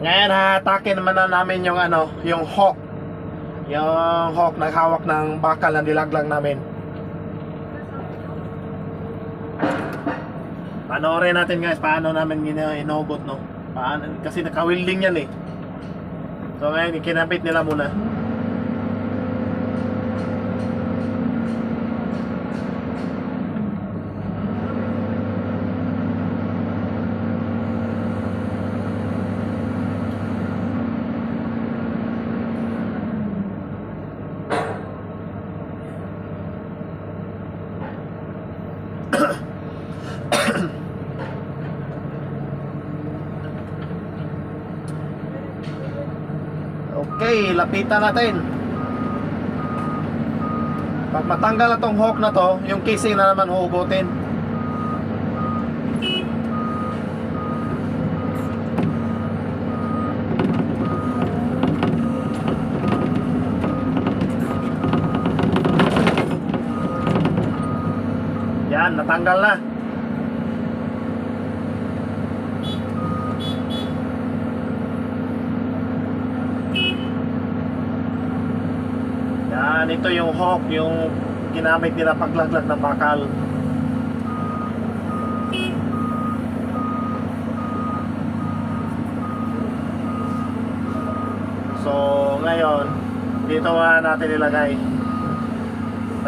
Ngayon hatake naman na namin yung ano, yung hawk. Yung hawk naghawak ng bakal na nilaglag namin. Panoorin natin guys paano namin gina inobot no. Paano kasi naka-welding yan eh. So ngayon ikinabit nila muna. Okay, lapitan natin. Pag matanggal na tong hawk na to, yung casing na naman huhugutin. Yan, natanggal na. Yan, ito yung hawk, yung ginamit nila paglaglag ng bakal. So, ngayon, dito nga natin ilagay.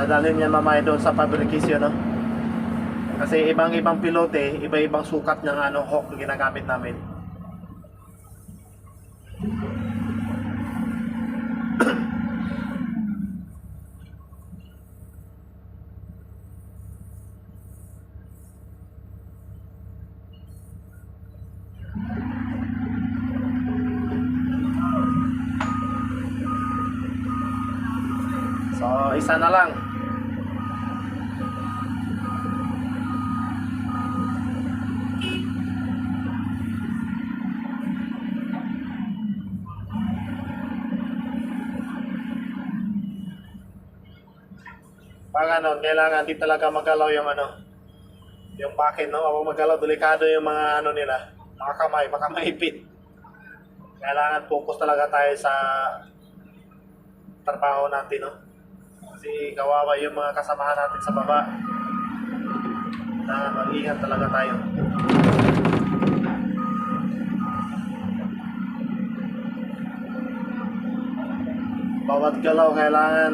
Dadalhin yan mamaya doon sa fabrication, no? Kasi ibang-ibang pilote, iba-ibang sukat ng ano, na ginagamit namin. So, isa na lang. Pag ano, kailangan di talaga magalaw yung ano, yung bakit, no? Huwag magalaw, delikado yung mga ano nila, mga kamay, baka maipit. Kailangan focus talaga tayo sa trabaho natin, no? Kasi kawawa yung mga kasamahan natin sa baba. Na mag-ingat talaga tayo. Bawat galaw kailangan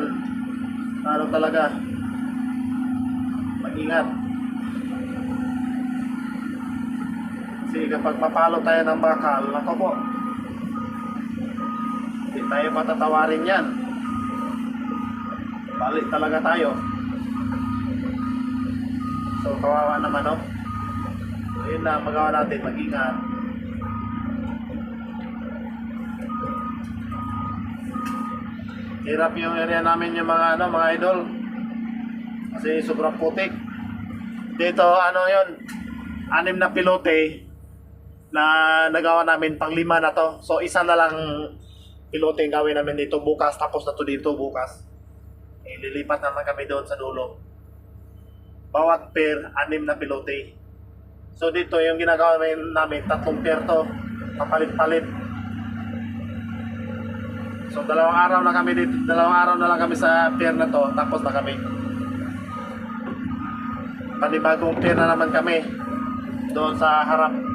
ano talaga mag-ingat. Kasi kapag mapalo tayo ng bakal, nako po, hindi tayo patatawarin yan balik talaga tayo. So, kawawa naman, no? So, yun na, magawa natin, mag-ingat. Hirap yung area namin yung mga, ano, mga idol. Kasi sobrang putik. Dito, ano yun, anim na pilote na nagawa namin, pang lima na to. So, isa na lang pilote yung gawin namin dito bukas, tapos na to dito bukas. Eh, lilipat naman kami doon sa dulo. Bawat pair, anim na pilote. So dito, yung ginagawa namin, namin tatlong pair to, papalit-palit. So dalawang araw na kami dito, dalawang araw na lang kami sa pair na to, tapos na kami. Panibagong pair na naman kami doon sa harap.